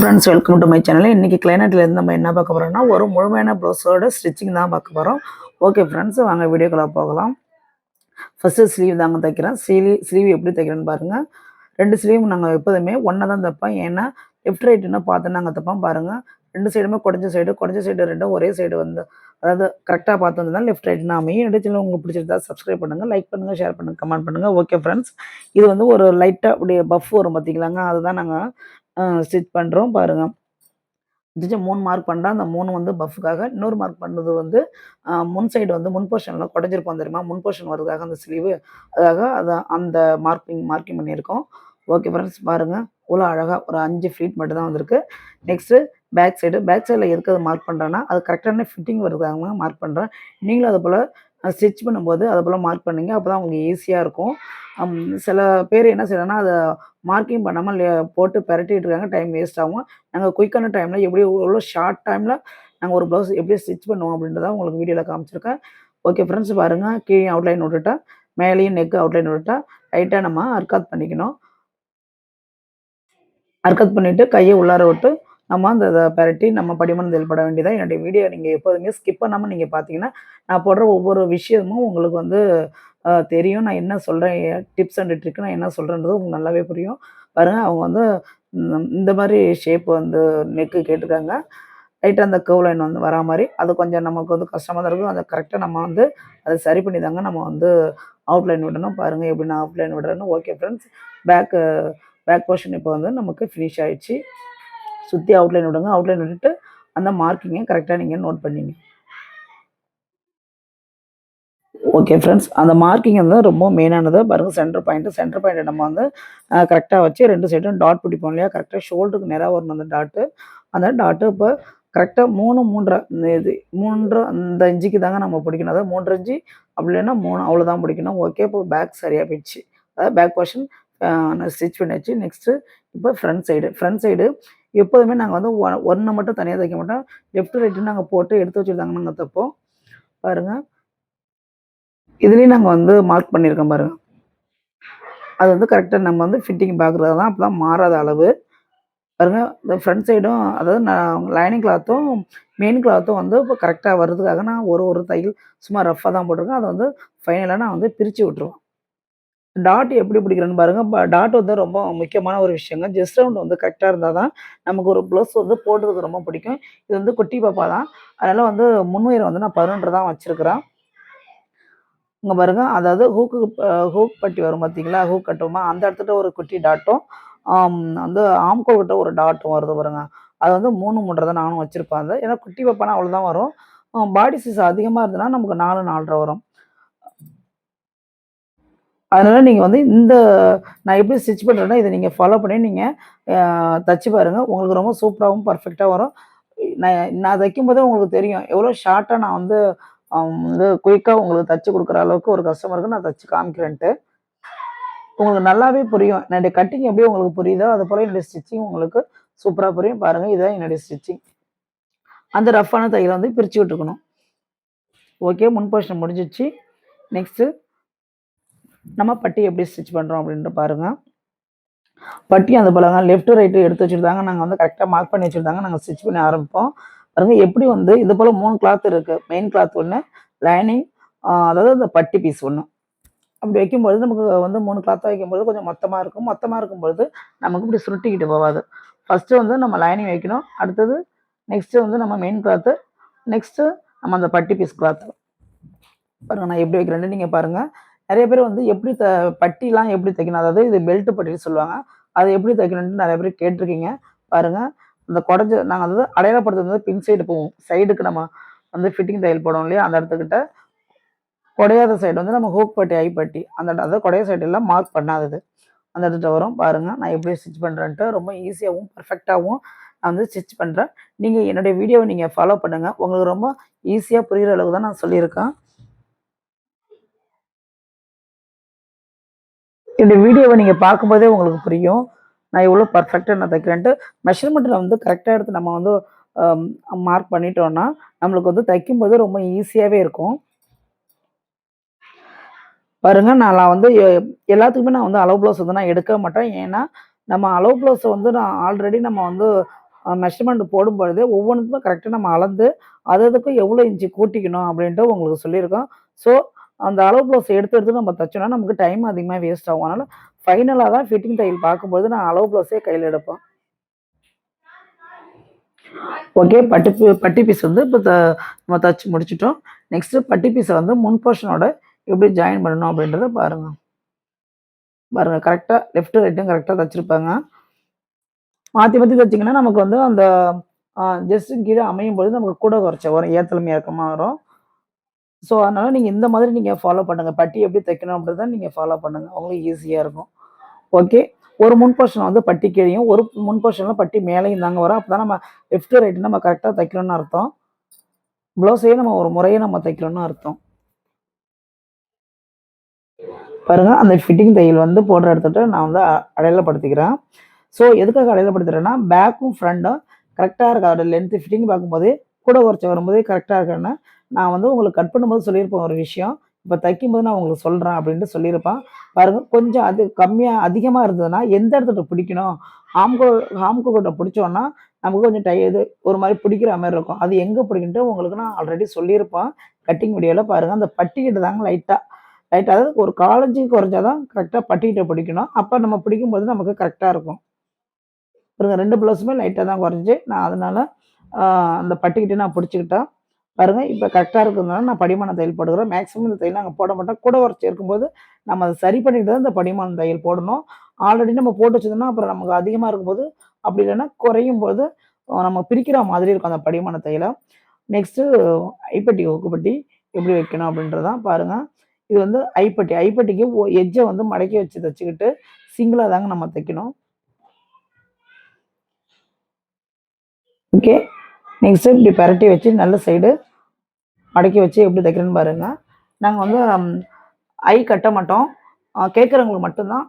Friends welcome to my channel இன்றைக்கி இருந்து நம்ம என்ன பார்க்க போகிறோம்னா ஒரு முழுமையான ப்ளவுஸோட ஸ்டிச்சிங் தான் பார்க்க போகிறோம் ஓகே ஃப்ரெண்ட்ஸ் வாங்க வீடியோக்குள்ள போகலாம். ஃபஸ்ட்டு ஸ்லீவ் தாங்க தைக்கிறேன். ஸ்லீவ் ஸ்லீவ் எப்படி தைக்கிறேன்னு பாருங்கள் ரெண்டு ஸ்லீவ் நாங்கள் எப்போதுமே ஒன்றை தான் தைப்போம். ஏன்னா லெஃப்ட் ரைட்டுன்னு பார்த்து நாங்கள் தைப்போம் பாருங்கள் ரெண்டு சைடுமே குடஞ்ச சைடு குடஞ்ச சைடு ரெண்டும் ஒரே சைடு வந்து அதாவது கரெக்டாக பார்த்து வந்து தான் லெஃப்ட் ரைட் அமையும். இடத்துல உங்களுக்கு பிடிச்சிருந்தா சப்ஸ்கிரைப் பண்ணுங்கள் லைக் பண்ணுங்கள் ஷேர் பண்ணுங்கள் கமெண்ட் பண்ணுங்கள் ஓகே ஃப்ரெண்ட்ஸ் இது வந்து ஒரு லைட்டாக அப்படியே பஃப் வரும் பார்த்தீங்களாங்க அதுதான் நாங்கள் ஸ்டிச் பண்ணுறோம் பாருங்கள் ஸ்டிச்சை மூணு மார்க் பண்ணுறேன் அந்த மூணு வந்து பஃப்க்காக இன்னொரு மார்க் பண்ணது வந்து முன் சைடு வந்து முன் போர்ஷனில் குடஞ்சிருப்போம் தெரியுமா? முன் போர்ஷன் வர்றதுக்காக அந்த ஸ்லீவு அதுக்காக அதை அந்த மார்க்கிங் மார்க்கிங் பண்ணியிருக்கோம். ஓகே ஃப்ரெண்ட்ஸ் பாருங்கள் இவ்வளோ அழகாக ஒரு அஞ்சு ஃபீட் மட்டும் தான் வந்திருக்கு நெக்ஸ்ட்டு பேக் சைடு பேக் சைடில் இருக்கிறது மார்க் பண்ணுறேன்னா அது கரெக்டான ஃபிட்டிங் வருதுக்காக மார்க் பண்ணுறேன் நீங்களும் அது போல் ஸ்டிச் பண்ணும்போது அதை போல் மார்க் பண்ணுங்க. அப்போ தான் உங்களுக்கு ஈஸியாக இருக்கும். சில பேர் என்ன செய்யணும்னா அதை மார்க்கிங் பண்ணாமல் போட்டு பெரட்டிட்டு இருக்காங்க. டைம் வேஸ்ட் ஆகும். நாங்கள் குயிக்கான டைமில் எப்படி எவ்வளோ ஷார்ட் டைமில் நாங்கள் ஒரு ப்ளவுஸ் எப்படி ஸ்டிச் பண்ணுவோம் அப்படின்றத உங்களுக்கு வீடியோவில் காமிச்சிருக்கேன். ஓகே ஃப்ரெண்ட்ஸ் பாருங்கள் கீழே அவுட்லைன் விட்டுட்டா மேலேயும் நெக் அவுட்லைன் விட்டுட்டா லைட்டாக நம்ம அர்க்காத் பண்ணிக்கணும். அர்க்காத் பண்ணிவிட்டு கையை உள்ளார விட்டு நம்ம அந்த இதை பரட்டி நம்ம படிமனம் செயல்பட வேண்டியதாக என்னுடைய வீடியோ நீங்கள் எப்போதுமே ஸ்கிப் பண்ணாமல் நீங்கள் பார்த்தீங்கன்னா நான் போடுற ஒவ்வொரு விஷயமும் உங்களுக்கு வந்து தெரியும். நான் என்ன சொல்கிறேன் டிப்ஸ் அண்ட் ட்ரிக் நான் என்ன சொல்கிறேன்றது உங்களுக்கு நல்லாவே புரியும். பாருங்கள் அவங்க வந்து இந்த மாதிரி ஷேப் வந்து நெக்கு கேட்டிருக்காங்க. லைட்டாக அந்த கேர்வ் லைன் வந்து வரா மாதிரி. அது கொஞ்சம் நமக்கு வந்து கஷ்டமாக தான் இருக்கும். அதை கரெக்டாக நம்ம வந்து அதை சரி பண்ணி தாங்க நம்ம வந்து அவுட்லைன் விடணும். பாருங்கள் எப்படி நான் outline விடுறேன்னு. Okay friends back back portion இப்போ வந்து நமக்கு ஃபினிஷ் ஆகிடுச்சு சுற்றி அவுட்லைன் விடுங்க. அவுட்லைன் விட்டுட்டு அந்த மார்க்கிங்கை கரெக்டாக நீங்கள் நோட் பண்ணிங்க. ஓகே ஃப்ரெண்ட்ஸ் அந்த மார்க்கிங் வந்து ரொம்ப மெயினானது பாருங்கள் சென்டர் பாயிண்ட்டு சென்டர் பாயிண்ட்டை நம்ம வந்து கரெக்டாக வச்சு ரெண்டு சைடும் டாட் பிடிப்போம் இல்லையா? கரெக்டாக ஷோல்டருக்கு நேராக வரணும் அந்த டாட்டு அந்த டாட்டு இப்போ கரெக்டாக மூணு மூன்றரை இது மூன்று அந்த இஞ்சிக்கு தாங்க நம்ம பிடிக்கணும். அதாவது மூன்று இஞ்சி அப்படி இல்லைன்னா மூணு அவ்வளோதான் பிடிக்கணும். ஓகே இப்போ பேக் சரியாக போயிடுச்சு. அதாவது பேக் போர்ஷன் ஸ்டிச் பண்ணியாச்சு. நெக்ஸ்ட்டு இப்போ ஃப்ரண்ட் சைடு ஃப்ரண்ட் சைடு எப்போதுமே நாங்கள் வந்து ஒன்று மட்டும் தனியாக தைக்க மாட்டோம். லெஃப்ட் ரைட்டு நாங்கள் போட்டு எடுத்து வச்சுருந்தாங்க நாங்கள் தைப்போம் பாருங்கள் இதுலேயும் நாங்கள் வந்து மார்க் பண்ணியிருக்கோம் பாருங்கள் அது வந்து கரெக்டாக நம்ம வந்து ஃபிட்டிங் பார்க்குறது தான். அப்போ தான் மாறாத அளவு. பாருங்க இந்த ஃப்ரண்ட் சைடும் அதாவது நான் லைனிங் கிளாத்தும் மெயின் கிளாத்தும் வந்து இப்போ கரெக்டாக வர்றதுக்காக நான் ஒரு ஒரு தையல் சும்மா ரஃப்பாக தான் போட்டிருக்கேன். அதை வந்து ஃபைனலாக நான் வந்து பிரித்து விட்ருவோம் டாட் எப்படி பிடிக்கிறேன்னு பாருங்கள் டாட் வந்து ரொம்ப முக்கியமான ஒரு விஷயங்க. ஜஸ்ட் ரவுண்ட் வந்து கரெக்டாக இருந்தால் தான் நமக்கு ஒரு ப்ளவுஸ் வந்து போடுறதுக்கு ரொம்ப பிடிக்கும். இது வந்து குட்டி பாப்பா தான். அதனால் வந்து முன்னுயிரை வந்து நான் பதினொன்று தான் வச்சுருக்கிறேன். இங்கே பாருங்க. அதாவது ஹூக்கு ஹூக் பட்டி வரும் பார்த்தீங்களா ஹூக் கட்டுவோமா? அந்த இடத்துல ஒரு குட்டி டாட்டும் வந்து ஆம்கோல் கிட்ட ஒரு டாட்டும் வருது பாருங்க. அது வந்து மூணு மூன்றரை தான் நானும் வச்சுருப்பேன். அது ஏன்னா குட்டி பாப்பானா அவ்வளோதான் வரும். பாடி சைஸ் அதிகமாக இருந்ததுன்னா நமக்கு நாலு நாலரை வரும். அதனால் நீங்கள் வந்து இந்த நான் எப்படி ஸ்டிச் பண்ணுறேன்னா இதை நீங்கள் ஃபாலோ பண்ணி நீங்கள் தச்சு பாருங்கள் உங்களுக்கு ரொம்ப சூப்பராகவும் பர்ஃபெக்டாக வரும். நான் நான் தைக்கும் போதே உங்களுக்கு தெரியும். எவ்வளோ ஷார்ட்டாக நான் வந்து வந்து குயிக்காக உங்களுக்கு தச்சு கொடுக்குற அளவுக்கு ஒரு கஸ்டமருக்கு நான் தச்சு காமிக்கிறேன்ட்டு. உங்களுக்கு நல்லாவே புரியும். என்னுடைய கட்டிங் எப்படி உங்களுக்கு புரியுதோ அது போல் என்னுடைய ஸ்டிச்சிங் உங்களுக்கு சூப்பராக புரியும். பாருங்கள் இதுதான் என்னுடைய ஸ்டிச்சிங் அந்த ரஃப்பான தையலை வந்து பிரித்து விட்டுக்கணும் ஓகே முன் போர்ஷன் முடிஞ்சிச்சு. நெக்ஸ்ட்டு நம்ம பட்டி எப்படி ஸ்டிச் பண்ணுறோம் அப்படின்ட்டு பாருங்கள் பட்டி அந்த போலங்க லெஃப்ட் ரைட்டு எடுத்து வச்சுருந்தாங்க. நாங்கள் வந்து கரெக்டாக மார்க் பண்ணி வச்சுருந்தாங்க. நாங்கள் ஸ்டிச் பண்ணி ஆரம்பிப்போம். பாருங்கள் எப்படி வந்து இது போல் மூணு கிளாத் இருக்குது மெயின் கிளாத் ஒன்று லைனிங் அதாவது அந்த பட்டி பீஸ் ஒன்று அப்படி வைக்கும்பொழுது நமக்கு வந்து மூணு கிளாத்தாக வைக்கும்போது கொஞ்சம் மொத்தமாக இருக்கும். மொத்தமாக இருக்கும்பொழுது நமக்கு இப்படி சுருட்டிக்கிட்டு போகாது. ஃபஸ்ட்டு வந்து நம்ம லைனிங் வைக்கணும். அடுத்தது நெக்ஸ்ட்டு வந்து நம்ம மெயின் கிளாத்து நெக்ஸ்ட்டு நம்ம அந்த பட்டி பீஸ் கிளாத்து பாருங்கள் நான் எப்படி வைக்கிறேன்னு நீங்கள் பாருங்கள் நிறைய பேர் வந்து எப்படி த பட்டிலாம் எப்படி தைக்கணும்? அதாவது இது பெல்ட் பட்டின்னு சொல்லுவாங்க. அதை எப்படி தைக்கணும்னு நிறைய பேர் கேட்டிருக்கீங்க. பாருங்கள் அந்த குடஞ்ச நாங்கள் வந்து அடையாளப்படுத்துறது வந்து பின் சைடு போவோம். சைடுக்கு நம்ம வந்து ஃபிட்டிங் தையல் போடுவோம் இல்லையா? அந்த இடத்துக்கிட்ட. குடையாத சைடு வந்து நம்ம ஹூக் பட்டி ஐ பட்டி. அந்த இடம், அதாவது குடைய சைடு எல்லாம் மார்க் பண்ணாதது. அந்த இடத்துல வரும். பாருங்கள் நான் எப்படி ஸ்டிச் பண்ணுறேன்ட்டு ரொம்ப ஈஸியாகவும் பர்ஃபெக்டாகவும் நான் வந்து ஸ்டிச் பண்ணுறேன் நீங்கள் என்னுடைய வீடியோவை நீங்கள் ஃபாலோ பண்ணுங்கள் உங்களுக்கு ரொம்ப ஈஸியாக புரிகிற அளவுக்கு தான் நான் சொல்லியிருக்கேன். இந்த வீடியோவை நீங்கள் பார்க்கும்போதே உங்களுக்கு புரியும். நான் எவ்வளோ பர்ஃபெக்டாக நான் தைக்கிறேன்ட்டு மெஷர்மெண்ட்டில் வந்து கரெக்டாக எடுத்து நம்ம வந்து மார்க் பண்ணிட்டோம்னா நம்மளுக்கு வந்து தைக்கும்போது ரொம்ப ஈஸியாகவே இருக்கும். பாருங்க நான் வந்து எ- எல்லாத்துக்குமே நான் வந்து அளவு ப்ளவுஸ் வந்து நான் எடுக்க மாட்டேன். ஏன்னா நம்ம அளவு ப்ளவுஸை வந்து நான் ஆல்ரெடி நம்ம வந்து மெஷர்மெண்ட் போடும்பொழுது ஒவ்வொன்றுக்குமே கரெக்டாக நம்ம அளந்து, அது அதுக்கும் எவ்வளோ இன்ச்சு கூட்டிக்கணும் அப்படின்ட்டு உங்களுக்கு சொல்லியிருக்கோம். ஸோ அந்த அளவு ப்ளவுஸ் எடுத்து எடுத்து நம்ம தைச்சோன்னா நமக்கு டைம் அதிகமாக வேஸ்ட் ஆகும். அதனால் ஃபைனலாக தான் ஃபிட்டிங் தையல் பார்க்கும்போது நான் அளவு ப்ளவுஸே கையில் எடுப்பேன். ஓகே. பட்டு பட்டி பீஸ் வந்து இப்போ த நம்ம தச்சு முடிச்சிட்டோம் நெக்ஸ்ட்டு பட்டி பீஸை வந்து முன் போர்ஷனோட எப்படி ஜாயின் பண்ணணும் அப்படின்றத பாருங்க. பாருங்க கரெக்டாக லெஃப்ட், ரைட்டும் கரெக்டாக தச்சிருப்பாங்க. மாற்றி மாற்றி தச்சீங்கன்னா, நமக்கு வந்து அந்த அ கீழே அமையும் பொழுது நமக்கு கூட குறைச்ச வரும். ஏத்தலும் இறக்கமா வரும். ஸோ, அதனால் நீங்கள் இந்த மாதிரி நீங்கள் ஃபாலோ பண்ணுங்கள் பட்டி எப்படி தைக்கணும் அப்படின்றத நீங்கள் ஃபாலோ பண்ணுங்க. உங்களுக்கு ஈஸியாக இருக்கும். ஓகே. ஒரு முன் போர்ஷன் வந்து பட்டி கீழையும் ஒரு முன் போர்ஷனில் பட்டி மேலேயும் தாங்க வரும். அப்பதான் நம்ம லெஃப்ட், ரைட் நம்ம கரெக்டாக தைக்கணும்னு அர்த்தம். ப்ளவுஸையும் நம்ம ஒரு முறையை நம்ம தைக்கணும்னு அர்த்தம். பாருங்க, அந்த ஃபிட்டிங் தையல் வந்து போடுற எடுத்துகிட்டு நான் வந்து அடையாளப்படுத்திக்கிறேன். ஸோ, எதுக்காக அடையாளப்படுத்துகிறேன்னா பேக்கும், ஃப்ரண்ட்டும் கரெக்டாக இருக்கா அதோட லென்த் ஃபிட்டிங் பார்க்கும்போது, கூட குறைச்ச வரும்போது கரெக்டாக இருக்கான்னு, நான் வந்து உங்களுக்கு கட் பண்ணும்போது சொல்லியிருப்பேன் ஒரு விஷயம். இப்ப தைக்கும்போது நான் உங்களுக்கு சொல்கிறேன் அப்படின்ட்டு சொல்லியிருப்பேன். பாருங்க, கொஞ்சம் அது கம்மியாக அதிகமாக இருந்ததுன்னா, எந்த இடத்துல பிடிக்கணும்? ஆம்கோல் ஆம்கோல் கிட்ட நமக்கு கொஞ்சம் டை இது ஒரு மாதிரி பிடிக்கிற மாதிரி இருக்கும். அது எங்கே பிடிக்குன்ட்டு உங்களுக்கு நான் ஆல்ரெடி சொல்லியிருப்பேன். கட்டிங் வீடியோவில் பாருங்கள் அந்த பட்டிக்கிட்டு தாங்க லைட்டாக லைட்டாக அதாவது ஒரு காலேஜுக்கு குறைஞ்சா தான் கரெக்டாக பட்டிக்கிட்ட பிடிக்கணும். அப்போ நம்ம பிடிக்கும்போது நமக்கு கரெக்டாக இருக்கும். பாருங்க 2 ப்ளவுஸுமே லைட்டாக தான் குறைஞ்சி நான் அதனால் அந்த பட்டிக்கிட்ட நான் பிடிச்சிக்கிட்டேன் பாருங்க, இப்போ கரெக்டாக இருக்கிறதுனால நான் படிமான தையல் போட்டுக்கிறேன். மேக்ஸிமம் இந்த தையல் நாங்கள் போட மாட்டோம். கூட உரைச்சி இருக்கும்போது, நம்ம அதை சரி பண்ணிட்டு தான் இந்த படிமான தையல் போடணும். ஆல்ரெடி நம்ம போட்டு வச்சிருந்தோம்னா, அப்புறம் நமக்கு அதிகமாக இருக்கும்போது, அப்படி இல்லைன்னா குறையும் போது நம்ம பிரிக்கிற மாதிரி இருக்கும் அந்த படிமான தையலை நெக்ஸ்ட்டு ஐப்பட்டி, ஒக்குப்பட்டி எப்படி வைக்கணும் அப்படின்றது தான் இது வந்து ஐப்பட்டி. ஐப்பட்டிக்கு எஜ்ஜை வந்து மடக்கி வச்சு தச்சுக்கிட்டு, சிங்கிளாக தாங்க நம்ம தைக்கணும். ஓகே. நெக்ஸ்ட்டு இப்படி பெரட்டி வச்சு நல்ல சைடு மடக்கி வச்சு எப்படி தைக்கிறேன்னு பாருங்கள் நாங்கள் வந்து ஐ கட்ட மாட்டோம். கேட்குறவங்களுக்கு மட்டும்தான்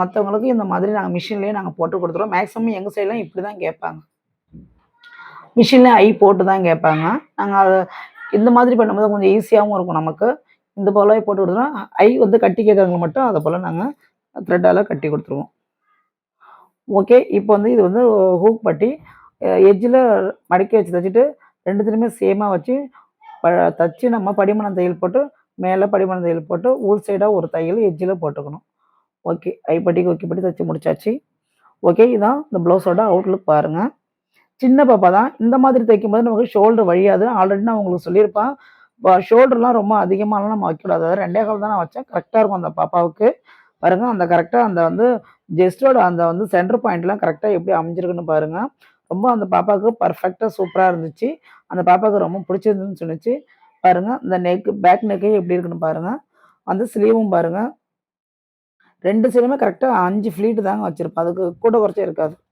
மற்றவங்களுக்கு இந்த மாதிரி நாங்கள் மிஷின்லேயே நாங்கள் போட்டு கொடுத்துருவோம் மேக்ஸிமம் எங்கள் சைட்லாம் இப்படி தான் கேட்பாங்க. மிஷின்ல ஐ போட்டு தான் கேட்பாங்க. நாங்கள் இந்த மாதிரி பண்ணும்போது கொஞ்சம் ஈஸியாகவும் இருக்கும் நமக்கு. இந்த போலவே போட்டு கொடுத்தோம்னா ஐ வந்து கட்டி கேட்குறவங்களுக்கு மட்டும் அதை போல் நாங்கள் த்ரெட்டால் கட்டி கொடுத்துருவோம் ஓகே. இப்போ வந்து இது வந்து ஹூக் பட்டி. எஜ்ஜில் மடக்கி வச்சு தச்சுட்டு, 2த்துலயுமே சேமா வச்சு ப தச்சு நம்ம படிமணம் தையல் போட்டு, மேலே படிமணம் தையல் போட்டு, உள் சைடாக ஒரு தையல் எஜ்ஜில் போட்டுக்கணும். ஓகே. ஐப்பட்டிக்கு ஓகே பட்டி தச்சு முடிச்சாச்சு. ஓகே. இதான் இந்த ப்ளவுஸோட அவுட்லுக் பாருங்க. சின்ன பாப்பா தான். இந்த மாதிரி தைக்கும்போது நமக்கு ஷோல்டர் வழியாது. ஆல்ரெடி நான் உங்களுக்கு சொல்லியிருப்பேன். ஷோல்டர்லாம் ரொம்ப அதிகமாகலாம் நம்ம வைக்கக்கூடாது. அதாவது 2 1/4 தான் நான் வச்சேன். கரெக்டாக இருக்கும் அந்த பாப்பாவுக்கு. பாருங்க, அந்த கரெக்டாக அந்த வந்து ஜெஸ்ட்டோட அந்த வந்து சென்டர் பாயிண்ட்லாம் கரெக்டாக எப்படி அமைஞ்சிருக்குன்னு பாருங்கள் ரொம்ப அந்த பாப்பாவுக்கு பர்ஃபெக்டாக சூப்பராக இருந்துச்சு. அந்த பாப்பாவுக்கு ரொம்ப பிடிச்சிருந்துதுன்னு சொன்னிச்சு பாருங்க, இந்த நெக்கு பேக் நெக்கு எப்படி இருக்குன்னு பாருங்கள் அந்த ஸ்லீவும் பாருங்க. 2 சைடுமே கரெக்டாக அஞ்சு ஃப்ளீட்டு தாங்க வச்சுருப்பேன் அதுக்கு கூட குறைச்சே இருக்காது.